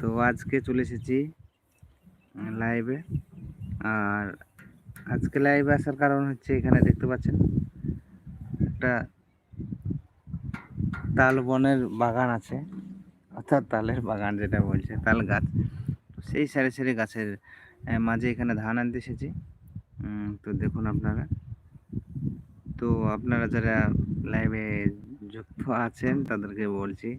তো আজকে চলে এসেছি লাইভে আর আজকে লাইভে আসার কারণ হচ্ছে এখানে দেখতে পাচ্ছেন একটা তাল বনের বাগান আছে। অর্থাৎ তালের বাগান যেটা বলছে, তাল গাছ। সেই সারি সারি গাছের মাঝে এখানে ধান আনতে এসেছি। তো দেখুন আপনারা। তো আপনারা যারা লাইভে যুক্ত আছেন তাদেরকে বলছি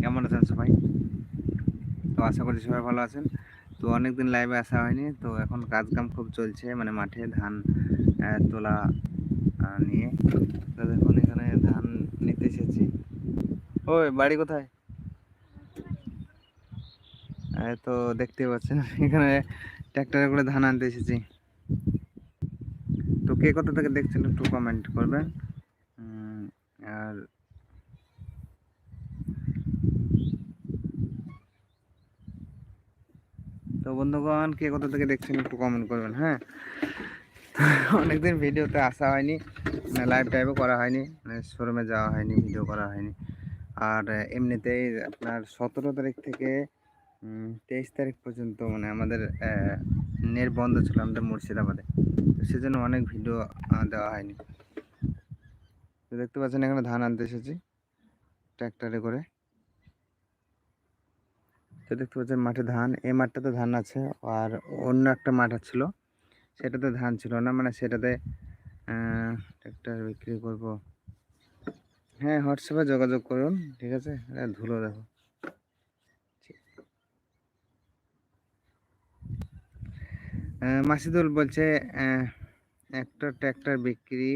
কেমন আছেন সবাই? তো আশা করি সবাই ভালো আছেন। তো অনেকদিন লাইভে আসা হয়নি, তো এখন কাজ কাম খুব চলছে মানে মাঠে ধান তোলা নিয়ে। তো দেখুন, এখানে ধান নিতে এসেছি। ওই, বাড়ি কোথায়? তো দেখতে পাচ্ছেন, এখানে ট্র্যাক্টরে করে ধান আনতে এসেছি। তো কে কোথা থেকে দেখছেন একটু কমেন্ট করবেন উম, আর তো বন্ধুগণ, কে কোথা থেকে দেখছেন একটু কমেন্ট করবেন হ্যাঁ? অনেকদিন ভিডিওতে আসা হয়নি লাইভ টাইপও করা হয়নি মানে শোরুমে যাওয়া হয়নি ভিডিও করা হয়নি। আর এমনিতেই আপনার সতেরো তারিখ থেকে তেইশ তারিখ পর্যন্ত মানে আমাদের নেট বন্ধ ছিল আমাদের মুর্শিদাবাদে। তো সেজন্য অনেক ভিডিও দেওয়া হয়নি। তো দেখতে পাচ্ছেন এখানে ধান আনতে এসেছি ট্র্যাক্টরে করে। তো দেখতে পাচ্ছেন মাঠে ধান, এই মাঠটাতে ধান আছে আর অন্য একটা মাঠ ছিল, সেটাতে ধান ছিল না মানে সেটাতে ট্র্যাক্টর বিক্রি করব। হ্যাঁ হোয়াটসঅ্যাপে যোগাযোগ করুন, ঠিক আছে? ধুলো দেখো। মাসিদুল বলছে একটা ট্র্যাক্টর বিক্রি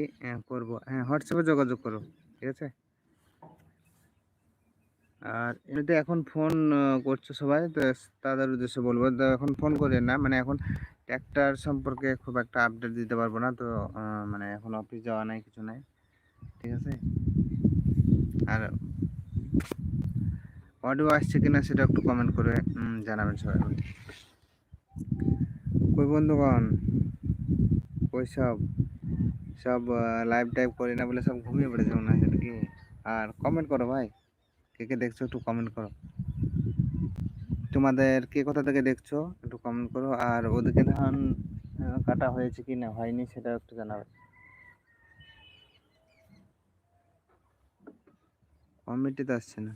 করব। হ্যাঁ হোয়াটসঅ্যাপে যোগাযোগ করো ঠিক আছে? আর এমনিতে এখন ফোন করছে সবাই। তো তাদের উদ্দেশ্যে বলব, তো এখন ফোন করে না। মানে এখন ট্র্যাক্টর সম্পর্কে খুব একটা আপডেট দিতে পারব না। তো মানে এখন অফিস যাওয়া নাই, কিছু নাই। ঠিক আছে? আর অডিও আসছে কিনা সেটা একটু কমেন্ট করে জানাবেন সবাই কই বন্ধুগণ? কই সব? সব লাইভ টাইপ করি না বলে সব ঘুমিয়ে পড়েছে মনে হয় কি আর কমেন্ট করো ভাই। কে কে দেখছ একটু কমেন্ট করো। তোমাদের কে কোথা থেকে দেখছ একটু কমেন্ট করো। আর ওদিকে ধান কাটা হয়েছে কি না হয়নি সেটা একটু জানাবে। কমেন্টে আসছে না।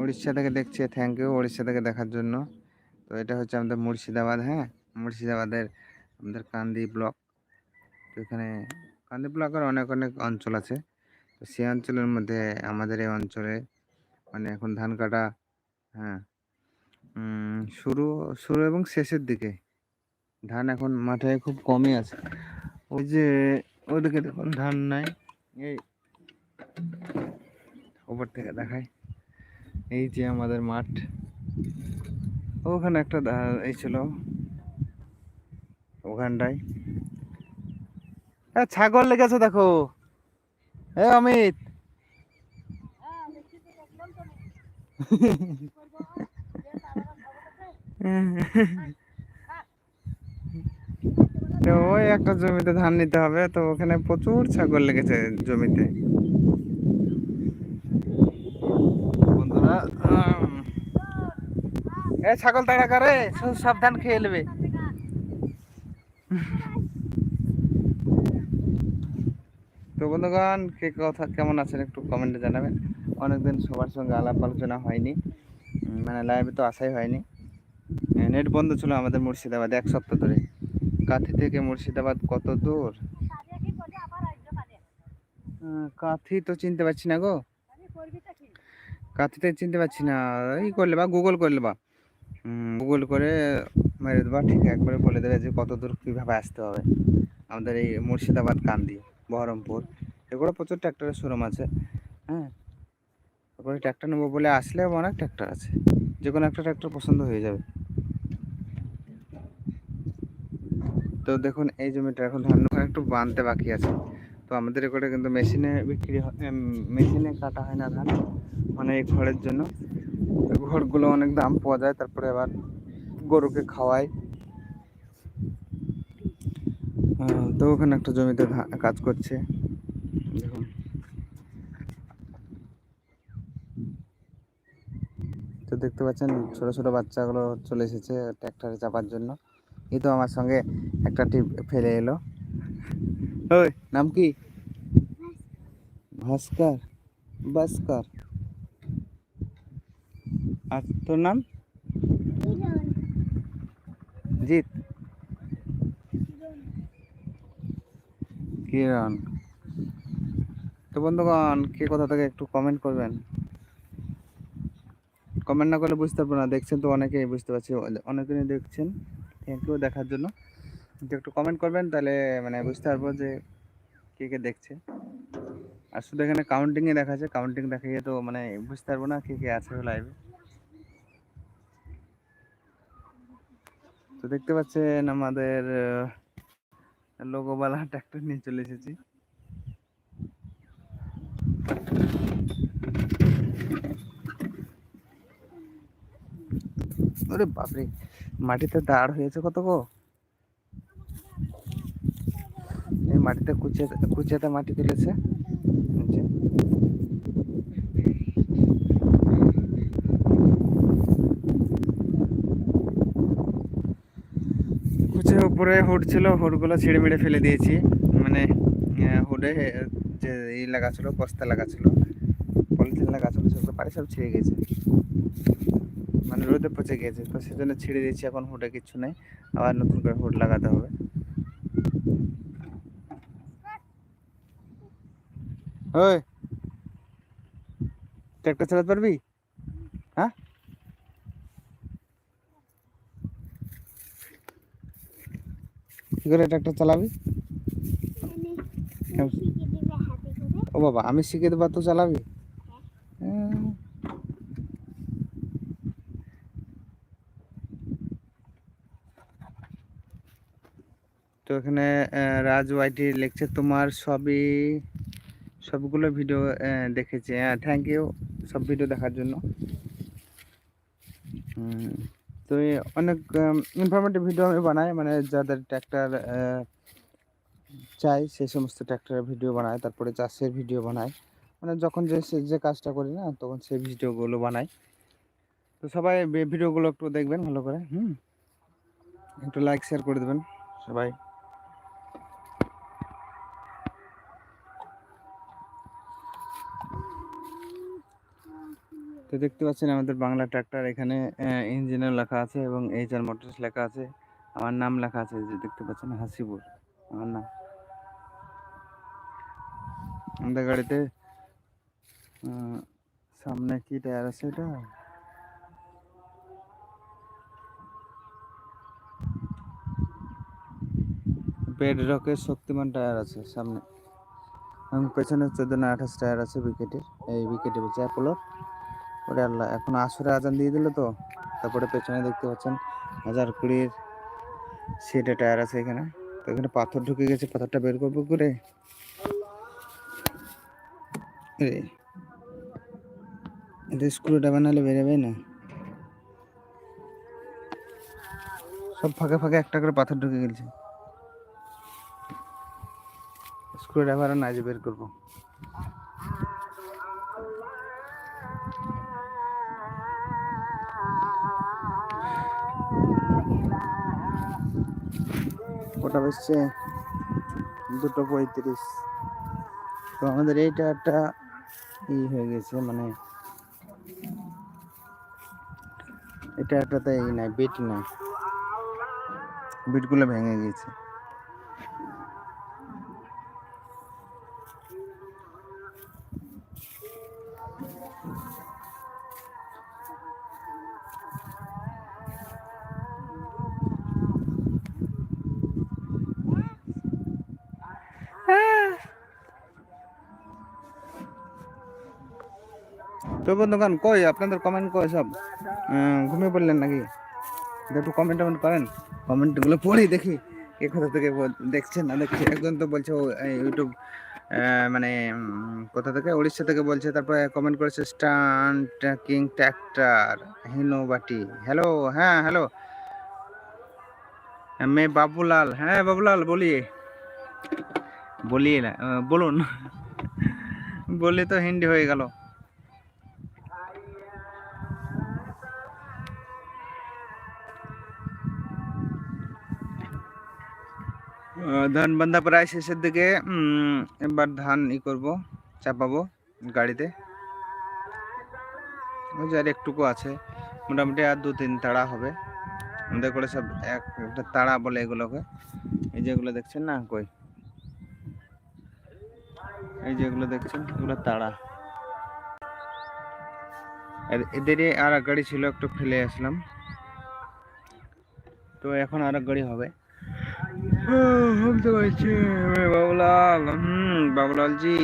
উড়িষ্যা থেকে দেখছে থ্যাংক ইউ উড়িষ্যা থেকে দেখার জন্য। তো এটা হচ্ছে আমাদের মুর্শিদাবাদ হ্যাঁ? মুর্শিদাবাদের আমাদের কান্দি ব্লক। তো এখানে কান্দি ব্লকের অনেক অনেক অঞ্চল আছে। তো সেই অঞ্চলের মধ্যে আমাদের এই অঞ্চলে মানে এখন ধান কাটা হ্যাঁ শুরু শুরু এবং শেষের দিকে ধান এখন মাঠে খুব কমই আছে। ওই যে ওদিকে দেখুন ধান নাই, এই ওপর থেকে দেখায় এই যে আমাদের মাঠ। ওখানে একটা এই ছিল ওখানটায়। এ, ছাগল লেগেছে দেখো। এ অমিত। ওই একটা জমিতে ধান নিতে হবে তো ওখানে প্রচুর ছাগল লেগেছে জমিতে। বন্ধুরা ছাগল তাড়া করে সাবধান খেয়ে নেবে। বন্ধুগণ, কে কথা, কেমন আছেন একটু কমেন্টে জানাবেন। অনেকদিন সবার সঙ্গে আলাপ আলোচনা হয়নি। মানে লাইভে তো আসাই হয়নি। নেট বন্ধ ছিল আমাদের মুর্শিদাবাদ এক সপ্তাহ ধরে। কাঁথি থেকে মুর্শিদাবাদ কত দূর? কাঁথি তো চিনতে পারছি না গো। কাঁথিতে চিনতে পারছি না। এই করলে বা গুগল করলে বা। গুগল করে মেরে দেবা। ঠিক একবারে বলে দেবে যে কত দূর কীভাবে আসতে হবে। আমাদের এই মুর্শিদাবাদ কান্দি। বহরমপুর। এগুলো প্রচুর ট্র্যাক্টরের শোরুম আছে। হ্যাঁ? তারপরে ট্র্যাক্টর নেব বলে আসলে অনেক ট্র্যাক্টর আছে। যে কোনো একটা ট্র্যাক্টর পছন্দ হয়ে যাবে। তো দেখুন, এই জমিটা এখন ধান একটু বানতে বাকি আছে। তো আমাদের এখানে কিন্তু মেশিনে বিক্রি মেশিনে কাটা হয় না ধান। মানে এই খড়ের জন্য। ঘরগুলো অনেক দাম পাওয়া যায়, তারপরে আবার গরুকে খাওয়ায়। তো ওখানে একটা জমিতে কাজ করছে। দেখুন। তো দেখতে পাচ্ছেন ছোট ছোট বাচ্চাগুলো চলে এসেছে ট্র্যাক্টরে চাপার জন্য। এই তো আমার সঙ্গে একটা টিপ ফেলে এলো। ওই নাম কি? ভাস্কর। ভাস্কর। আর তোর নাম? জিৎ। কিরণ তো বন্ধুগণ, কে কোথা থেকে একটু কমেন্ট করবেন? কমেন্ট না করলে বুঝতে পারব না, দেখছেন তো অনেকেই, বুঝতে পারছি, অনেকেই দেখছেন। থ্যাংক ইউ দেখার জন্য। একটু কমেন্ট করবেন, তাহলে মানে বুঝতে পারব যে কে কে দেখছে। আর শুধু এখানে কাউন্টিংয়ে দেখাচ্ছে কাউন্টিং দেখাইয়ে তো মানে বুঝতে পারব না কে কে আছে লাইভে তো দেখতে পাচ্ছেন আমাদের লোগোবালা ট্রাক্টর নিয়ে চলে এসেছি। ওরে বাপরে, মাটিতে দাঁড় হয়েছে কত গো? এই মাটিতে কুচিয়ে কুচিয়াতে মাটি তুলেছে। উপরে হুড ছিল, হুডগুলো ছিঁড়ে মেরে ফেলে দিয়েছি। মানে হুডে যে ই লাগা ছিল বস্তা লাগা ছিল পলিথিন লাগা ছিল সেগুলো পারে সব ছিঁড়ে গেছে। মানে রোদে পচে গেছে, তো সেজন্য ছিঁড়ে দিয়েছি, এখন হুডে কিচ্ছু নেই। আবার নতুন করে হুড লাগাতে হবে। ওই ট্র্যাক্টর চালাতে পারবি হ্যাঁ কি করে ট্র্যাক্টর চালাবি? কেমন? ও বাবা আমি শিখে দেবো তো চালাবি? হ্যাঁ। তো এখানে রাজ ওয়াইটি লিখছে তোমার সবই সবগুলো ভিডিও দেখেছি। হ্যাঁ থ্যাংক ইউ সব ভিডিও দেখার জন্য। হুম, তো অনেক ইনফরমেটিভ ভিডিও আমি বানাই মানে যাদের ট্র্যাক্টর চাই সেই সমস্ত ট্র্যাক্টরের ভিডিও বানায়, তারপরে চাষের ভিডিও বানাই মানে যখন যে যে কাজটা করি না, তখন সেই ভিডিওগুলো বানাই। তো সবাই ভিডিওগুলো একটু দেখবেন ভালো করে, হুম? একটু লাইক শেয়ার করে দেবেন, সবাই। তো দেখতে পাচ্ছেন আমাদের বাংলা ট্র্যাক্টর এখানে ইঞ্জিনিয়ার লেখা আছে এবং এইচ আর মোটরস লেখা আছে। আমার নাম লেখা আছে যে দেখতে পাচ্ছেন, হাসিপুর। আমার নাম। আমাদের গাড়িতে সামনে কি টায়ার আছে এটা? বেড রকের শক্তিমান টায়ার আছে সামনে। এবং পেছনে চোদ্দ না আঠাশ টায়ার আছে উইকেটের এই উইকেটে বলছে অ্যাপোলোর ওরে আল্লাহ, এখন আসরে আজান দিয়ে দিল তো। তারপরে পেছনে দেখতে পাচ্ছেন হাজার কুড়ির সেটে টায়ার আছে এখানে। তো এখানে পাথর ঢুকে গেছে, পাথরটা বের করব করে। এটা বানালে বেরোবে না। সব ফাঁকে ফাঁকে একটা করে পাথর ঢুকে গেছে। স্ক্রু ড্রাইভার না যে বের করব। ওটা হচ্ছে দুটো পঁয়ত্রিশ। তো আমাদের এইটা একটা ই হয়ে গেছে মানে এটা একটা তো এই নাই বিট নাই। বিটগুলো ভেঙে গেছে। তো বন্ধুগান কই? আপনাদের কমেন্ট কই সব? ঘুমিয়ে পড়লেন নাকি? একটু কমেন্ট টমেন্ট করেন কমেন্টগুলো পড়ি দেখি কে কোথা থেকে দেখছেন না দেখছে। একজন তো বলছে ইউটিউব মানে কোথা থেকে? উড়িষ্যা থেকে বলছে, তারপরে কমেন্ট করেছে, স্টান ট্র্যাকিং ট্র্যাক্টর হিনো বাটি হ্যালো হ্যাঁ হ্যালো মে বাবুলাল হ্যাঁ বাবুলাল বলি বলি বলুন। বলে তো হিন্দি হয়ে গেল। ধান বান্ধা প্রায় শেষের দিকে এবার ধান ই করব, চাপাবো গাড়িতে। ওই যে আর একটুকু আছে, মোটামুটি আর দু তিন তাড়া হবে। আমাদের করে সব এক, একটা তাড়া বলে এগুলোকে। এই যেগুলো দেখছেন না, কই? এই যেগুলো দেখছেন, এগুলো তাড়া। এদেরই আর গাড়ি ছিল, একটু ফেলে আসলাম। তো এখন আর গাড়ি হবে। শুনতে পাচ্ছি বাবুলাল, হুম বাবুলাল জি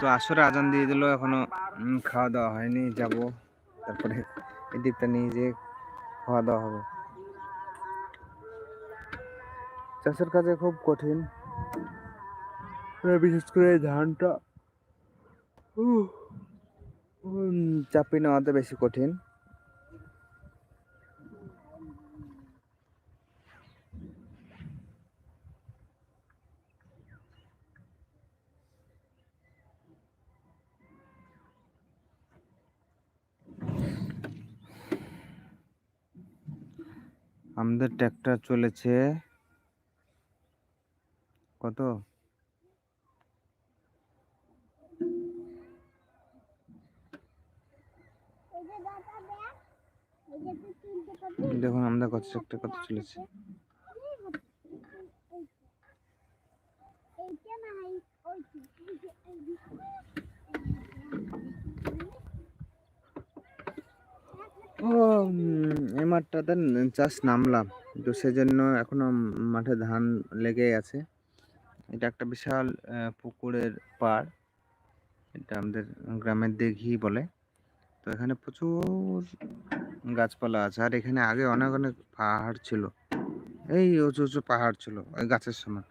তো আসরে আজান দিয়ে দিল, এখনও খাওয়া দাওয়া হয়নি, যাব। তারপরে এদিকটা নিয়ে যে খাওয়া দাওয়া হবে। চাষের কাজে খুব কঠিন। বিশেষ করে ধানটা উহ, উম, চাপি নেওয়াতে বেশি কঠিন। আমাদের ট্র্যাক্টর চলেছে। কত? দেখুন, আমাদের কত ট্র্যাক্টর কত চলেছে। ও এই মাঠটাতে চাষ নামলাম, তো সেজন্য এখনও মাঠে ধান লেগেই আছে। এটা একটা বিশাল পুকুরের পাড়। এটা আমাদের গ্রামের দিঘি বলে। তো এখানে প্রচুর গাছপালা আছে। আর এখানে আগে অনেক অনেক পাহাড় ছিল। এই উঁচু উঁচু পাহাড় ছিল ওই গাছের সমান।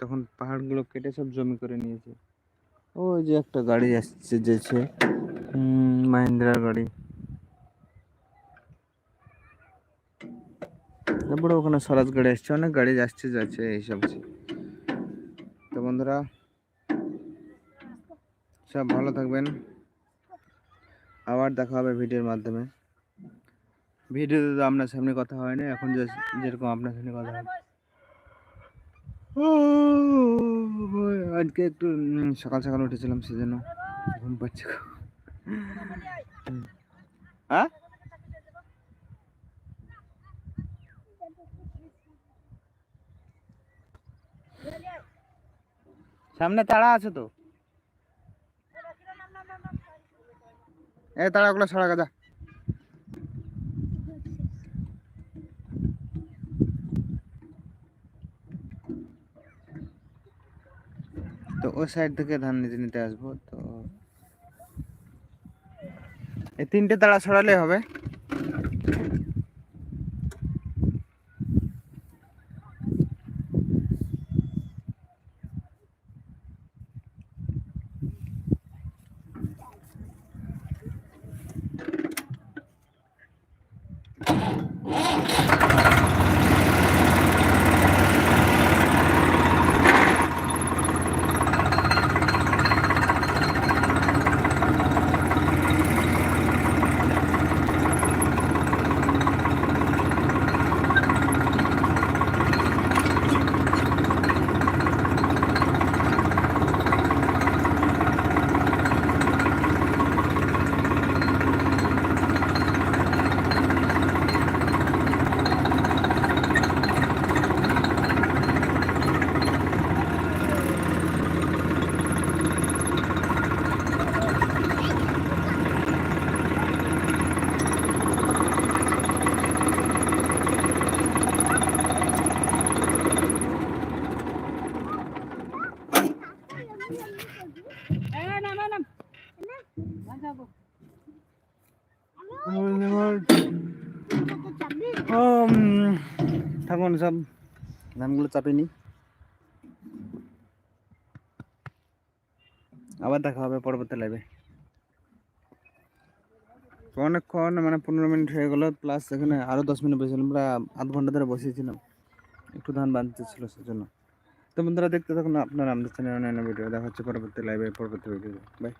তখন পাহাড়গুলো কেটে সব জমি করে নিয়েছে। ওই যে একটা গাড়ি আসছে যেছে মাহিন্দ্রার গাড়ি। তারপরে ওখানে স্বরাজ গাড়ি আসছে। অনেক গাড়ি আসছে, যাচ্ছে, এইসব বন্ধুরা, সব ভালো থাকবেন। আবার দেখা হবে ভিডিওর মাধ্যমে। ভিডিওতে তো আপনার সামনে কথা হয় না, এখন যে যেরকম আপনার সামনে কথা হয়। আজকে একটু সকাল সকাল উঠেছিলাম, সেজন্য ঘুম পাচ্ছে। হ্যাঁ? সামনে তাড়া আছে তো। এ, তাড়াগুলো সরা গাদা। তো ওই সাইড থেকে ধান নিতে নিতে আসব, তো এই তিনটে তাড়া সরালে হবে। এখন সব ধানগুলো চাপে নি আবার দেখা হবে পরবর্তী লাইভে অনেকক্ষণ মানে পনেরো মিনিট হয়ে গেলো প্লাস এখানে আরও দশ মিনিট বসেছিলাম আমরা আধ ঘণ্টা ধরে বসেছিলাম। একটু ধান বাঁধতেছিল সেজন্য। তো বন্ধুরা দেখতে থাকুন আপনারা আমাদের চ্যানেল অন্যান্য ভিডিও দেখা হচ্ছে পরবর্তী লাইভে পরবর্তী ভিডিও বাই